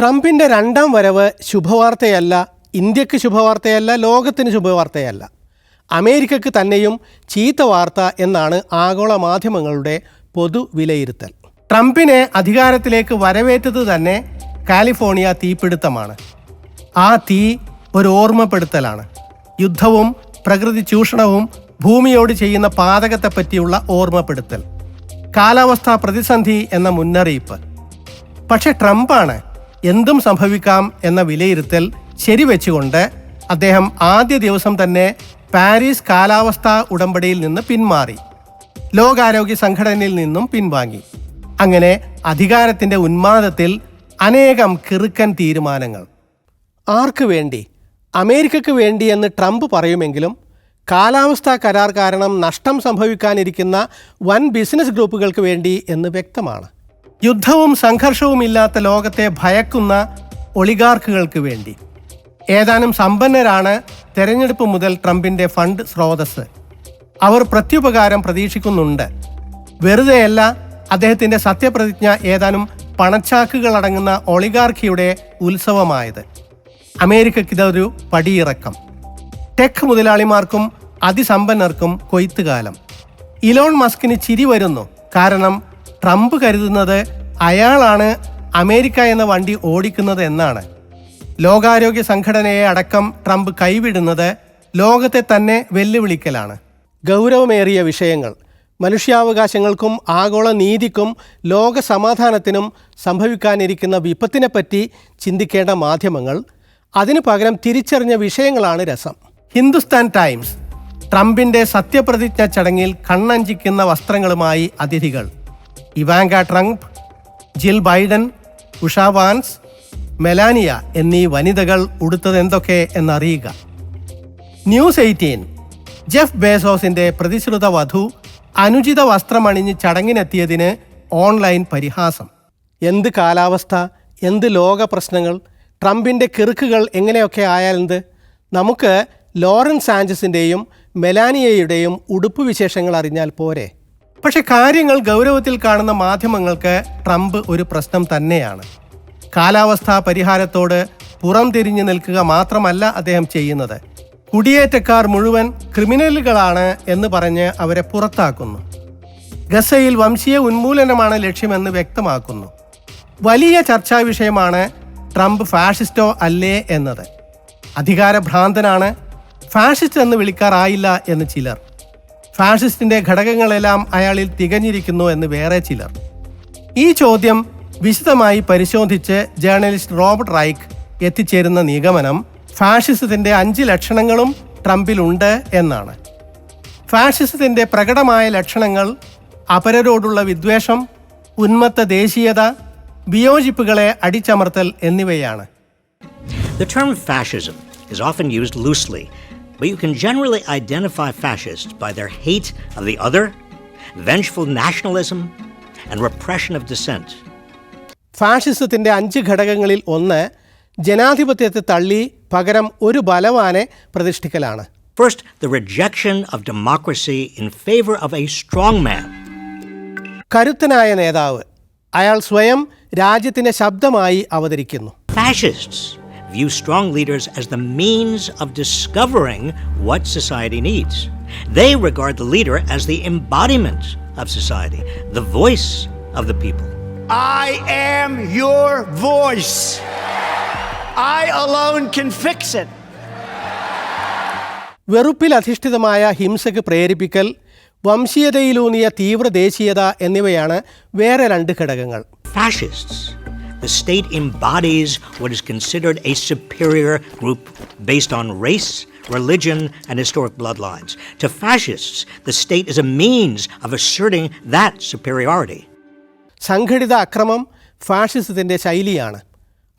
ട്രംപിന്റെ രണ്ടാം വരവ് ശുഭവാർത്തയല്ല ഇന്ത്യയ്ക്ക് ശുഭവാർത്തയല്ല ലോകത്തിന് ശുഭവാർത്തയല്ല. അമേരിക്കക്ക് തന്നെയും ചീത്ത വാർത്ത എന്നാണ് ആഗോള മാധ്യമങ്ങളുടെ പൊതു വിലയിരുത്തൽ. ട്രംപിനെ അധികാരത്തിലേക്ക് വരവേറ്റത് തന്നെ കാലിഫോർണിയ തീപിടുത്തമാണ്. ആ തീ ഒരു ഓർമ്മപ്പെടുത്തലാണ്. യുദ്ധവും പ്രകൃതി ചൂഷണവും ഭൂമിയോട് ചെയ്യുന്ന പാതകത്തെപ്പറ്റിയുള്ള ഓർമ്മപ്പെടുത്തൽ. കാലാവസ്ഥാ പ്രതിസന്ധി എന്ന മുന്നറിയിപ്പ്. പക്ഷെ ട്രംപാണ് എന്തും സംഭവിക്കാം എന്ന വിലയിരുത്തൽ ശരിവെച്ചുകൊണ്ട് അദ്ദേഹം ആദ്യ ദിവസം തന്നെ പാരീസ് കാലാവസ്ഥാ ഉടമ്പടിയിൽ നിന്ന് പിന്മാറി. ലോകാരോഗ്യ സംഘടനയിൽ നിന്നും പിൻവാങ്ങി. അങ്ങനെ അധികാരത്തിന്റെ ഉന്മാദത്തിൽ അനേകം കിറുക്കൻ തീരുമാനങ്ങൾ. ആർക്ക് വേണ്ടി? അമേരിക്കയ്ക്ക് വേണ്ടി എന്ന് ട്രംപ് പറയുമെങ്കിലും കാലാവസ്ഥാ കരാർ കാരണം നഷ്ടം സംഭവിക്കാനിരിക്കുന്ന വൻ ബിസിനസ് ഗ്രൂപ്പുകൾക്ക് വേണ്ടി എന്ന് വ്യക്തമാണ്. യുദ്ധവും സംഘർഷവും ഇല്ലാത്ത ലോകത്തെ ഭയക്കുന്ന ഒളിഗാർക്കുകൾക്ക് വേണ്ടി. ഏതാനും സമ്പന്നരാണ് തെരഞ്ഞെടുപ്പ് മുതൽ ട്രംപിന്റെ ഫണ്ട് സ്രോതസ് അവർ പ്രത്യുപകാരം പ്രതീക്ഷിക്കുന്നുണ്ട്. വെറുതെയല്ല അദ്ദേഹത്തിന്റെ സത്യപ്രതിജ്ഞ ഏതാനും പണച്ചാക്കുകളടങ്ങുന്ന ഒളിഗാർക്കിയുടെ ഉത്സവമായത്. അമേരിക്കയ്ക്ക് ഇതൊരു പടിയിറക്കം. ടെക് മുതലാളിമാർക്കും അതിസമ്പന്നർക്കും കൊയ്ത്തുകാലം. ഇലോൺ മസ്കിന് ചിരി വരുന്നു. കാരണം ട്രംപ് കരുതുന്നത് അയാളാണ് അമേരിക്ക എന്ന വണ്ടി ഓടിക്കുന്നത് എന്നാണ്. ലോകാരോഗ്യ സംഘടനയെ അടക്കം ട്രംപ് കൈവിടുന്നത് ലോകത്തെ തന്നെ വെല്ലുവിളിക്കലാണ്. ഗൗരവമേറിയ വിഷയങ്ങൾ. മനുഷ്യാവകാശങ്ങൾക്കും ആഗോള നീതിക്കും ലോക സമാധാനത്തിനും സംഭവിക്കാനിരിക്കുന്ന വിപത്തിനെപ്പറ്റി ചിന്തിക്കേണ്ട മാധ്യമങ്ങൾ. അതിനു പകരം തിരിച്ചറിഞ്ഞ വിഷയങ്ങളാണ് രസം. ഹിന്ദുസ്ഥാൻ ടൈംസ്. ട്രംപിന്റെ സത്യപ്രതിജ്ഞ ചടങ്ങിൽ കണ്ണഞ്ചിക്കുന്ന വസ്ത്രങ്ങളുമായി അതിഥികൾ. Ivanka Trump Jill Biden Usha Vance Melania എന്നീ വനിതകൾ ഉടുത്തതെന്തൊക്കെ എന്നറിയുക. News eighteen. ജെഫ് ബേസോസിന്റെ പ്രതിശ്രുത വധു അനുചിത വസ്ത്രമണിഞ്ഞ് ചടങ്ങിനെത്തിയതിന് ഓൺലൈൻ പരിഹാസം. എന്ത് കാലാവസ്ഥ? എന്ത് ലോക പ്രശ്നങ്ങൾ? ട്രംപിന്റെ കിറുക്കുകൾ എങ്ങനെയൊക്കെ ആയാലെന്ത്? നമുക്ക് ലോറൻസ് സാഞ്ചസിന്റെയും മെലാനിയയുടെയും ഉടുപ്പ് വിശേഷങ്ങൾ അറിഞ്ഞാൽ പോരെ. പക്ഷെ കാര്യങ്ങൾ ഗൗരവത്തിൽ കാണുന്ന മാധ്യമങ്ങൾക്ക് ട്രംപ് ഒരു പ്രശ്നം തന്നെയാണ്. കാലാവസ്ഥാ പരിഹാരത്തോട് പുറം തിരിഞ്ഞു നിൽക്കുക മാത്രമല്ല അദ്ദേഹം ചെയ്യുന്നത്. കുടിയേറ്റക്കാർ മുഴുവൻ ക്രിമിനലുകളാണ് എന്ന് പറഞ്ഞ് അവരെ പുറത്താക്കുന്നു. ഗസയിൽ വംശീയ ഉന്മൂലനമാണ് ലക്ഷ്യമെന്ന് വ്യക്തമാക്കുന്നു. വലിയ ചർച്ചാ വിഷയമാണ് ട്രംപ് ഫാഷിസ്റ്റോ അല്ലേ എന്നത്. അധികാരഭ്രാന്തനാണ് ഫാഷിസ്റ്റ് എന്ന് വിളിക്കാറായില്ല എന്ന് ചിലർ. ഫാഷിസ്റ്റിന്റെ ഘടകങ്ങളെല്ലാം അയാളിൽ തികഞ്ഞിരിക്കുന്നു എന്ന് വേറെ ചിലർ. ഈ ചോദ്യം വിശദമായി പരിശോധിച്ച് ജേർണലിസ്റ്റ് റോബർട്ട് റൈക്ക് എത്തിച്ചേരുന്ന നിഗമനം ഫാഷിസത്തിന്റെ അഞ്ച് ലക്ഷണങ്ങളും ട്രംപിലുണ്ട് എന്നാണ്. ഫാഷിസത്തിന്റെ പ്രകടമായ ലക്ഷണങ്ങൾ അപരരോടുള്ള വിദ്വേഷം ഉന്മത്ത ദേശീയത വിയോജിപ്പുകളെ അടിച്ചമർത്തൽ എന്നിവയാണ്. The term fascism is often used loosely, but you can generally identify fascists by their hate of the other, vengeful nationalism, and repression of dissent. ഫാഷിസത്തിന്റെ അഞ്ച് ഘടകങ്ങളിൽ ഒന്ന് ജനാധിപത്യത്തെ തള്ളി പകരം ഒരു ബലവാനെ പ്രതിഷ്ഠിക്കലാണ് First, the rejection of democracy in favor of a strongman. കരുത്തനായ നേതാവ് അയാൾ സ്വയം രാജ്യത്തിന്റെ ശബ്ദമായി അവതരിക്കുന്നു Fascists view strong leaders as the means of discovering what society needs. They regard the leader as the embodiment of society, the voice of the people. I am your voice. I alone can fix it. വെറുപ്പിൽ അധിഷ്ഠിതമായ ഹിംസയ്ക്ക് പ്രേരിപ്പിക്കൽ വംശീയതയിലൂന്നിയ തീവ്ര ദേശീയത എന്നിവയാണ് വേറെ രണ്ട് ഘടകങ്ങൾ Fascists. The state embodies what is considered a superior group based on race, religion, and historic bloodlines. To fascists, the state is a means of asserting that superiority. സംഘടിത അക്രമം ഫാഷിസത്തിന്റെ ശൈലിയാണ്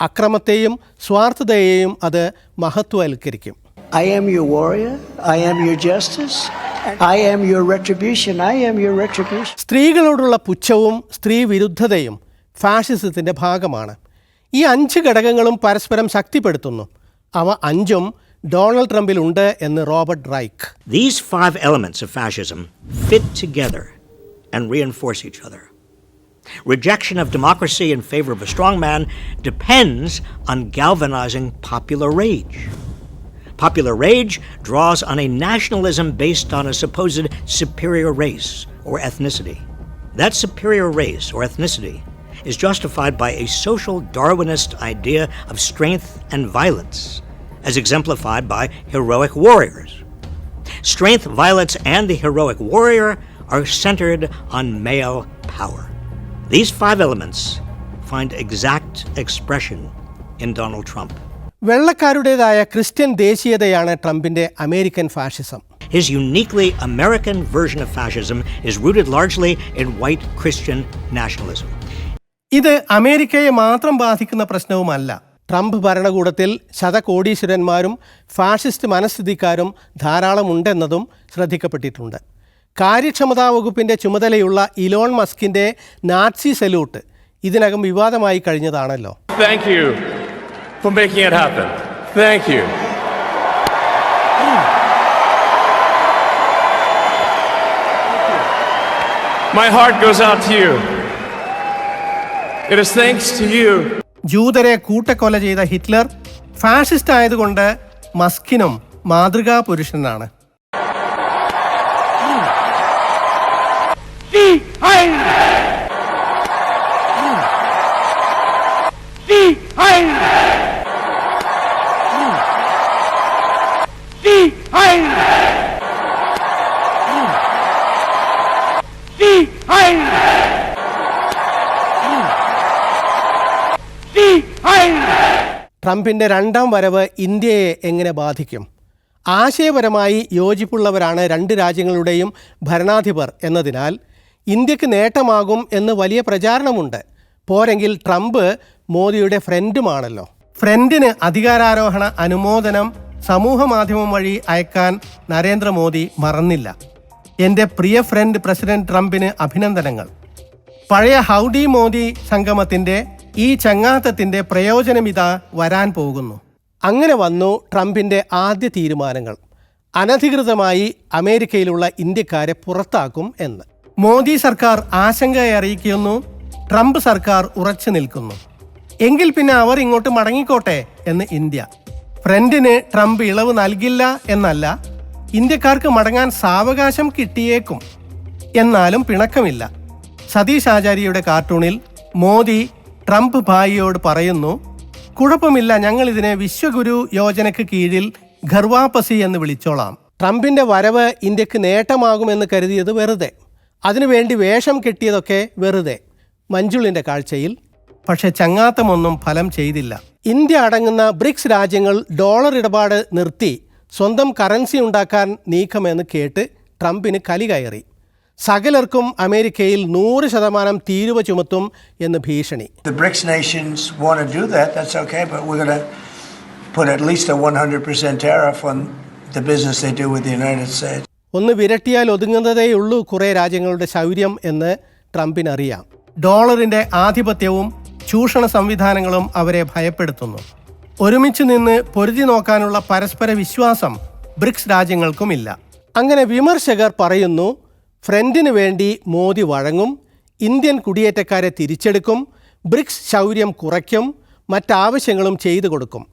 അക്രമത്തെയും സ്വാർത്ഥതയെയും അത് മഹത്വവൽക്കരിക്കും I am your warrior. I am your justice. I am your retribution. I am your retribution. സ്ത്രീകളോടുള്ള പുച്ഛവും സ്ത്രീ വിരുദ്ധതയും ഫാഷിസത്തിന്റെ ഭാഗമാണ് ഈ അഞ്ച് ഘടകങ്ങളും പരസ്പരം ശക്തിപ്പെടുത്തുന്നു അവ അഞ്ചും ഡൊണാൾഡ് ട്രംപിലുണ്ട് എന്ന് Robert Reich These five elements of fascism fit together and reinforce each other. Rejection of democracy in favor of a strongman depends on galvanizing popular rage. Popular rage draws on a nationalism based on a supposed superior race or ethnicity. That superior race or ethnicity is justified by a social Darwinist idea of strength and violence, as exemplified by heroic warriors. Strength, violence, and the heroic warrior are centered on male power. These five elements find exact expression in Donald Trump. വെള്ളക്കാരുടേതായ Christian ദേശീയതയാണ് ട്രംപിൻ്റെ American fascism His uniquely American version of fascism is rooted largely in white Christian nationalism. ഇത് അമേരിക്കയെ മാത്രം ബാധിക്കുന്ന പ്രശ്നവുമല്ല Trump ഭരണകൂടത്തിൽ ശതകോടീശ്വരന്മാരും fascist മനഃസ്ഥിതിക്കാരും ധാരാളമുണ്ടെന്നതും ശ്രദ്ധിക്കപ്പെട്ടിട്ടുണ്ട് കാര്യക്ഷമതാ വകുപ്പിന്റെ ചുമതലയുള്ള Elon മസ്കിന്റെ നാറ്റ്സി salute ഇതിനകം വിവാദമായി കഴിഞ്ഞതാണല്ലോ. My heart goes out to you. It is thanks to you. ജൂതരെ കൂട്ടക്കൊല ചെയ്ത ഹിറ്റ്ലർ ഫാഷിസ്റ്റ് ആയതുകൊണ്ട് മസ്കിനും മാതൃകാ പുരുഷനാണ്. ട്രംപിന്റെ രണ്ടാം വരവ് ഇന്ത്യയെ എങ്ങനെ ബാധിക്കും? ആശയപരമായി യോജിപ്പുള്ളവരാണ് രണ്ട് രാജ്യങ്ങളുടെയും ഭരണാധിപർ എന്നതിനാൽ ഇന്ത്യയ്ക്ക് നേട്ടമാകും എന്ന് വലിയ പ്രചാരണമുണ്ട്. പോരെങ്കിൽ ട്രംപ് മോദിയുടെ ഫ്രണ്ടുമാണല്ലോ. ഫ്രണ്ടിന് അധികാരാരോഹണ അനുമോദനം സമൂഹ മാധ്യമം വഴി അയക്കാൻ നരേന്ദ്രമോദി മറന്നില്ല. എന്റെ പ്രിയ ഫ്രണ്ട് പ്രസിഡന്റ് ട്രംപിന് അഭിനന്ദനങ്ങൾ. പഴയ ഹൗഡി മോദി സംഗമത്തിന്റെ ഈ ചങ്ങാത്തത്തിന്റെ പ്രയോജനമിതാ വരാൻ പോകുന്നു. അങ്ങനെ വന്നു ട്രംപിന്റെ ആദ്യ തീരുമാനങ്ങൾ. അനധികൃതമായി അമേരിക്കയിലുള്ള ഇന്ത്യക്കാരെ പുറത്താക്കും എന്ന്. മോദി സർക്കാർ ആശങ്കയെ അറിയിക്കുന്നു. ട്രംപ് സർക്കാർ ഉറച്ചു നിൽക്കുന്നു. എങ്കിൽ പിന്നെ അവർ ഇങ്ങോട്ട് മടങ്ങിക്കോട്ടെ എന്ന് ഇന്ത്യ. ഫ്രണ്ടിന് ട്രംപ് ഇളവ് നൽകില്ല എന്നല്ല ഇന്ത്യക്കാർക്ക് മടങ്ങാൻ സാവകാശം കിട്ടിയേക്കും. എന്നാലും പിണക്കമില്ല. സതീഷ് ആചാര്യയുടെ കാർട്ടൂണിൽ മോദി ട്രംപ് ഭായിയോട് പറയുന്നു കുഴപ്പമില്ല ഞങ്ങൾ ഇതിനെ വിശ്വഗുരു യോജനയ്ക്ക് കീഴിൽ ഘർവാപസി എന്ന് വിളിച്ചോളാം. ട്രംപിന്റെ വരവ് ഇന്ത്യയ്ക്ക് നേട്ടമാകുമെന്ന് കരുതിയത് വെറുതെ. അതിനുവേണ്ടി വേഷം കെട്ടിയതൊക്കെ വെറുതെ. മഞ്ജുളിന്റെ കാഴ്ചയിൽ പക്ഷെ ചങ്ങാത്തമൊന്നും ഫലം ചെയ്തില്ല. ഇന്ത്യ അടങ്ങുന്ന ബ്രിക്സ് രാജ്യങ്ങൾ ഡോളർ ഇടപാട് നിർത്തി സ്വന്തം കറൻസി ഉണ്ടാക്കാൻ നീക്കമെന്ന് കേട്ട് ട്രംപിന് കലി കയറി. സകലർക്കും അമേരിക്കയിൽ നൂറ് ശതമാനം തീരുവ ചുമത്തും എന്ന് ഭീഷണി. The BRICS nations want to do that, that's okay, but we're going to put at least a 100% tariff on the business they do with the United States. ഒന്ന് വിരട്ടിയാൽ ഒതുങ്ങുന്നതേയുള്ളൂ കുറേ രാജ്യങ്ങളുടെ ശൗര്യം എന്ന് ട്രംപിനറിയാം. ഡോളറിന്റെ ആധിപത്യവും ചൂഷണ സംവിധാനങ്ങളും അവരെ ഭയപ്പെടുത്തുന്നു. ഒരുമിച്ച് നിന്ന് പൊരുതി നോക്കാനുള്ള പരസ്പര വിശ്വാസം ബ്രിക്സ് രാജ്യങ്ങൾക്കുമില്ല. അങ്ങനെ വിമർശകർ പറയുന്നു ഫ്രണ്ടിന് വേണ്ടി മോദി വഴങ്ങും ഇന്ത്യൻ കുടിയേറ്റക്കാരെ തിരിച്ചെടുക്കും ബ്രിക്സ് ശൗര്യം കുറയ്ക്കും മറ്റാവശ്യങ്ങളും ചെയ്തു കൊടുക്കും.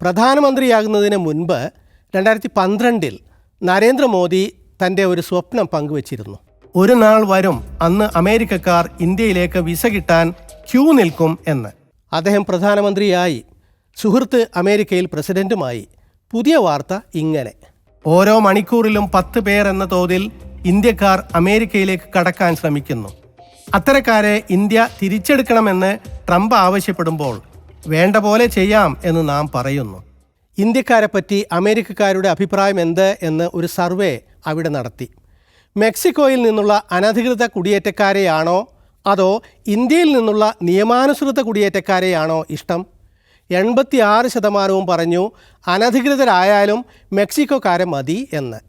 പ്രധാനമന്ത്രിയാകുന്നതിന് മുൻപ് രണ്ടായിരത്തി പന്ത്രണ്ടിൽ നരേന്ദ്രമോദി തന്റെ ഒരു സ്വപ്നം പങ്കുവച്ചിരുന്നു. ഒരു നാൾ വരും അന്ന് അമേരിക്കക്കാർ ഇന്ത്യയിലേക്ക് വിസ കിട്ടാൻ ക്യൂ നിൽക്കും എന്ന്. അദ്ദേഹം പ്രധാനമന്ത്രിയായി. സുഹൃത്ത് അമേരിക്കയിൽ പ്രസിഡന്റുമായി. പുതിയ വാർത്ത ഇങ്ങനെ. ഓരോ മണിക്കൂറിലും പത്ത് പേർ എന്ന തോതിൽ ഇന്ത്യക്കാർ അമേരിക്കയിലേക്ക് കടക്കാൻ ശ്രമിക്കുന്നു. അത്തരക്കാരെ ഇന്ത്യ തിരിച്ചെടുക്കണമെന്ന് ട്രംപ് ആവശ്യപ്പെടുമ്പോൾ വേണ്ട പോലെ ചെയ്യാം എന്ന് നാം പറയുന്നു. ഇന്ത്യക്കാരെ പറ്റി അമേരിക്കക്കാരുടെ അഭിപ്രായം എന്ത് എന്ന് ഒരു സർവേ അവിടെ നടത്തി. മെക്സിക്കോയിൽ നിന്നുള്ള അനധികൃത കുടിയേറ്റക്കാരെയാണോ? അതോ ഇന്ത്യയിൽ നിന്നുള്ള നിയമാനുസൃത കുടിയേറ്റക്കാരെയാണോ ഇഷ്ടം? എൺപത്തി ആറ് ശതമാനവും പറഞ്ഞു അനധികൃതരായാലും മെക്സിക്കോക്കാരെ മതി എന്ന്.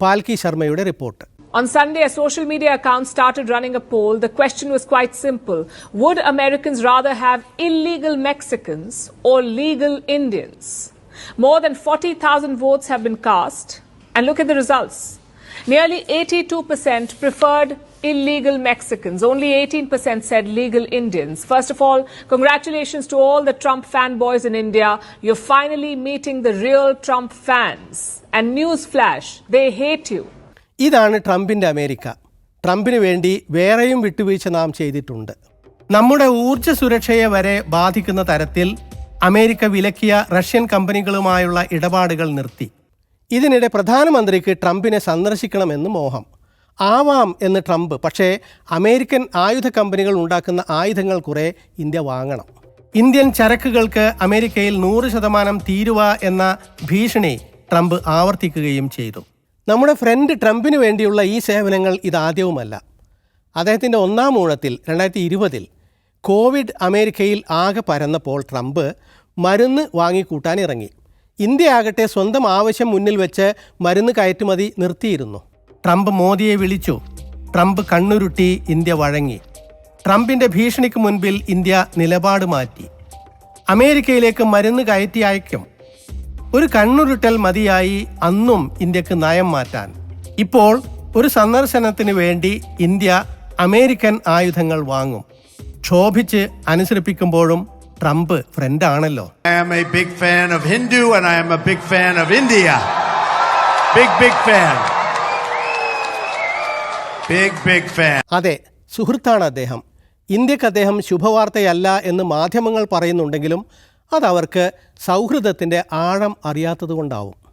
പാൽക്കി ശർമ്മയുടെ report. On Sunday, a social media account started running a poll. The question was quite simple Would Americans rather have illegal Mexicans or legal Indians? More than 40,000 votes have been cast. And look at the results. Nearly 82% preferred illegal Mexicans. Only 18% said legal Indians. First of all, congratulations to all the Trump fanboys in India. You're finally meeting the real Trump fans. And newsflash, they hate you. ഇതാണ് ട്രംപിന്റെ America. ട്രംപിന് വേണ്ടി വേറെയും വിട്ടുവീഴ്ച നാം ചെയ്തിട്ടുണ്ട്. നമ്മുടെ ഊർജ സുരക്ഷയെ വരെ ബാധിക്കുന്ന തരത്തിൽ അമേരിക്ക വിലക്കിയ റഷ്യൻ കമ്പനികളുമായുള്ള ഇടപാടുകൾ നിർത്തി. ഇതിനിടെ പ്രധാനമന്ത്രിക്ക് ട്രംപിനെ സന്ദർശിക്കണമെന്ന് മോഹം. ആവാം എന്ന് ട്രംപ് പക്ഷേ അമേരിക്കൻ ആയുധ കമ്പനികൾ ഉണ്ടാക്കുന്ന ആയുധങ്ങൾ കുറെ ഇന്ത്യ വാങ്ങണം. ഇന്ത്യൻ ചരക്കുകൾക്ക് അമേരിക്കയിൽ നൂറ് ശതമാനം തീരുവ എന്ന ഭീഷണി ട്രംപ് ആവർത്തിക്കുകയും ചെയ്തു. നമ്മുടെ ഫ്രണ്ട് ട്രംപിന് വേണ്ടിയുള്ള ഈ സേവനങ്ങൾ ഇതാദ്യവുമല്ല. അദ്ദേഹത്തിന്റെ ഒന്നാം ഊഴത്തിൽ രണ്ടായിരത്തി ഇരുപതിൽ കോവിഡ് അമേരിക്കയിൽ ആകെ പരന്നപ്പോൾ ട്രംപ് മരുന്ന് വാങ്ങിക്കൂട്ടാൻ ഇറങ്ങി. ഇന്ത്യ ആകട്ടെ സ്വന്തം ആവശ്യം മുന്നിൽ വെച്ച് മരുന്ന് കയറ്റുമതി നിർത്തിയിരുന്നു. ട്രംപ് മോദിയെ വിളിച്ചു. ട്രംപ് കണ്ണുരുട്ടി ഇന്ത്യ വഴങ്ങി. ട്രംപിന്റെ ഭീഷണിക്ക് മുൻപിൽ ഇന്ത്യ നിലപാട് മാറ്റി. അമേരിക്കയിലേക്ക് മരുന്ന് കയറ്റി അയക്കും. ഒരു കണ്ണുരുട്ടൽ മതിയായി അന്നും ഇന്ത്യയ്ക്ക് നയം മാറ്റാൻ ഇപ്പോൾ ഒരു സന്ദർശനത്തിന് വേണ്ടി ഇന്ത്യ അമേരിക്കൻ ആയുധങ്ങൾ വാങ്ങും ക്ഷോഭിച്ച് അനുസരിപ്പിക്കുമ്പോഴും ട്രംപ് ഫ്രണ്ട് ആണല്ലോ am a big fan of Hindu and I am a big fan of India. Big, big fan. Big, big fan. അതെ സുഹൃത്താണ് അദ്ദേഹം ഇന്ത്യയ്ക്ക് അദ്ദേഹം ശുഭവാർത്തയല്ല എന്ന് മാധ്യമങ്ങൾ പറയുന്നുണ്ടെങ്കിലും അതവർക്ക് സൗഹൃദത്തിന്റെ ആഴം അറിയാത്തതുകൊണ്ടാവും.